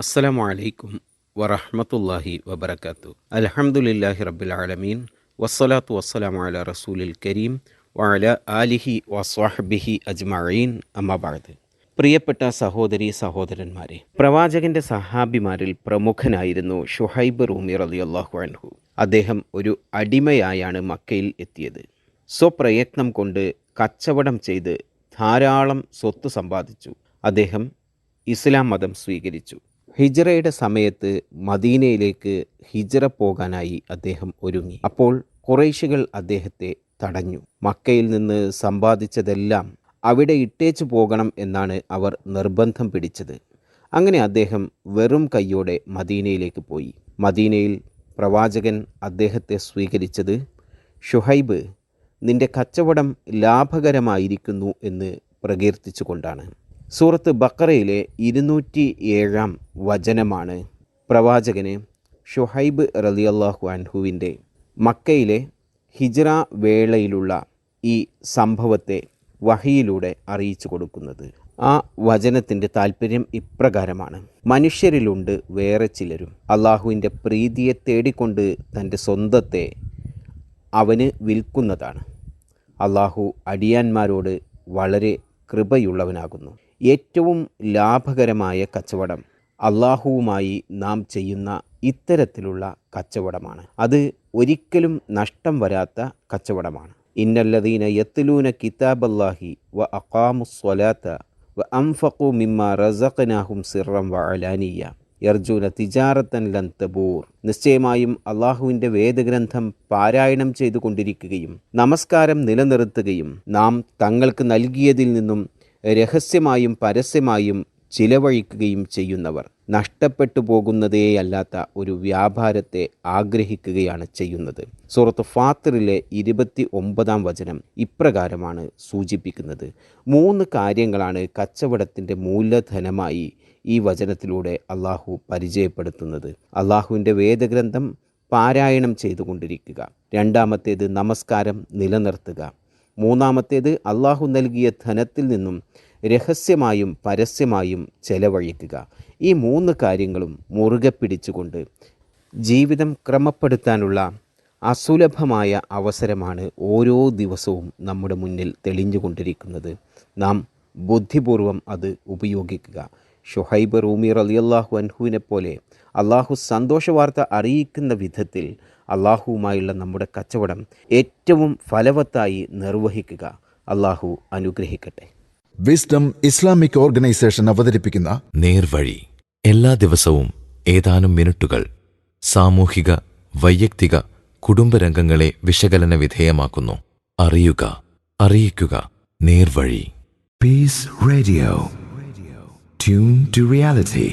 അസ്സലാമു അലൈക്കും വറഹമത്തല്ലാഹി വബർക്കാത്തു അലഹമുല്ലാഹി റബ്ബിൽ ആലമീൻ. വസ്സലാത്തു വസ്സലാമു അല റസൂലിൽ കരീം. വഅല ആലിഹി വസ്വഹ്ബിഹി അജ്മഈൻ. അമ്മബാദ് പ്രിയപ്പെട്ട സഹോദരി സഹോദരന്മാരെ പ്രവാചകന്റെ സഹാബിമാരിൽ പ്രമുഖനായിരുന്നു ഷുഹൈബ് റൂമി റളിയല്ലാഹു അൻഹു. അദ്ദേഹം ഒരു അടിമയായാണ് മക്കയിൽ എത്തിയത്. സ്വപ്രയത്നം കൊണ്ട് കച്ചവടം ചെയ്ത് ധാരാളം സ്വത്ത് സമ്പാദിച്ചു. അദ്ദേഹം ഇസ്ലാം മതം സ്വീകരിച്ചു. ഹിജ്റയുടെ സമയത്ത് മദീനയിലേക്ക് ഹിജ്റ പോകാനായി അദ്ദേഹം ഒരുങ്ങി. അപ്പോൾ കുറേശികൾ അദ്ദേഹത്തെ തടഞ്ഞു. മക്കയിൽ നിന്ന് സമ്പാദിച്ചതെല്ലാം അവിടെ ഇട്ടേച്ചു പോകണം എന്നാണ് അവർ നിർബന്ധം പിടിച്ചത്. അങ്ങനെ അദ്ദേഹം വെറും കൈയോടെ മദീനയിലേക്ക് പോയി. മദീനയിൽ പ്രവാചകൻ അദ്ദേഹത്തെ സ്വീകരിച്ചത് ഷുഹൈബ് നിന്റെ കച്ചവടം ലാഭകരമായിരിക്കുന്നു എന്ന് പ്രകീർത്തിച്ചുകൊണ്ടാണ്. സൂറത്ത് ബക്കറയിലെ ഇരുന്നൂറ്റി ഏഴാം വചനമാണ് പ്രവാചകന് ഷുഹൈബ് റലിയല്ലാഹു അൻഹുവിന്റെ മക്കയിലെ ഹിജ്റ വേളയിലുള്ള ഈ സംഭവത്തെ വഹിയിലൂടെ അറിയിച്ചു കൊടുക്കുന്നത്. ആ വചനത്തിന്റെ താല്പര്യം ഇപ്രകാരമാണ്. മനുഷ്യരിലുണ്ട് വേറെ ചിലരും. അള്ളാഹുവിന്റെ പ്രീതിയെ തേടിക്കൊണ്ട് തന്റെ സ്വന്തത്തെ അവന് വിൽക്കുന്നതാണ്. അള്ളാഹു അടിയാന്മാരോട് വളരെ കൃപയുള്ളവനാകുന്നു. ഏറ്റവും ലാഭകരമായ കച്ചവടം അള്ളാഹുവുമായി നാം ചെയ്യുന്ന ഇത്തരത്തിലുള്ള കച്ചവടമാണ്. അത് ഒരിക്കലും നഷ്ടം വരാത്ത കച്ചവടമാണ്. ഇന്നല്ലദീന യത്തിലൂന കിതാബല്ലാഹി വ അക്കാമുസ്വലാത്ത വ അംഫഖു മിമ്മ റസഖനാഹും സിറം വ അലാനിയ. യർജുന തിജാറത്തൻ ലൻ തബൂർ. നിശ്ചയമായും അള്ളാഹുവിന്റെ വേദഗ്രന്ഥം പാരായണം ചെയ്തുകൊണ്ടിരിക്കുകയും നമസ്കാരം നിലനിർത്തുകയും നാം തങ്ങൾക്ക് നൽകിയതിൽ നിന്നും രഹസ്യമായും പരസ്യമായും ചിലവഴിക്കുകയും ചെയ്യുന്നവർ. നഷ്ടപ്പെട്ടു പോകുന്നതേയല്ലാത്ത ഒരു വ്യാപാരത്തെ ആഗ്രഹിക്കുകയാണ് ചെയ്യുന്നത്. സുഹൃത്ത് ഫാത്തിറിലെ ഇരുപത്തി ഒമ്പതാം വചനം ഇപ്രകാരമാണ് സൂചിപ്പിക്കുന്നത്. മൂന്ന് കാര്യങ്ങളാണ് കച്ചവടത്തിന്റെ മൂലധനമായി ഈ വചനത്തിലൂടെ അള്ളാഹു പരിചയപ്പെടുത്തുന്നത്. അള്ളാഹുവിന്റെ വേദഗ്രന്ഥം പാരായണം ചെയ്തുകൊണ്ടിരിക്കുക. രണ്ടാമത്തേത് നമസ്കാരം നിലനിർത്തുക. മൂന്നാമത്തേത് അള്ളാഹു നൽകിയ ധനത്തിൽ നിന്നും രഹസ്യമായും പരസ്യമായും ചെലവഴിക്കുക. ഈ മൂന്ന് കാര്യങ്ങളും മുറുകെ പിടിച്ചുകൊണ്ട് ജീവിതം ക്രമപ്പെടുത്താനുള്ള അസുലഭമായ അവസരമാണ് ഓരോ ദിവസവും നമ്മുടെ മുന്നിൽ തെളിഞ്ഞുകൊണ്ടിരിക്കുന്നത്. നാം ബുദ്ധിപൂർവം അത് ഉപയോഗിക്കുക. ഷുഹൈബ് റൂമി റലിയല്ലാഹു അൻഹുവിനെ പോലെ അള്ളാഹു സന്തോഷവാർത്ത അറിയിക്കുന്ന വിധത്തിൽ അള്ളാഹുവുമായുള്ള നമ്മുടെ കച്ചവടം ഏറ്റവും ഫലവത്തായി നിർവഹിക്കുക. അള്ളാഹു അനുഗ്രഹിക്കട്ടെ. വിസ്ഡം ഇസ്ലാമിക് ഓർഗനൈസേഷൻ അവതരിപ്പിക്കുന്ന നേർവഴി. എല്ലാ ദിവസവും ഏതാനും മിനിറ്റുകൾ സാമൂഹിക വൈയക്തിക കുടുംബരംഗങ്ങളെ വിശകലന വിധേയമാക്കുന്നു. അറിയുക അറിയിക്കുക. നേർവഴി. Peace radio tune to reality.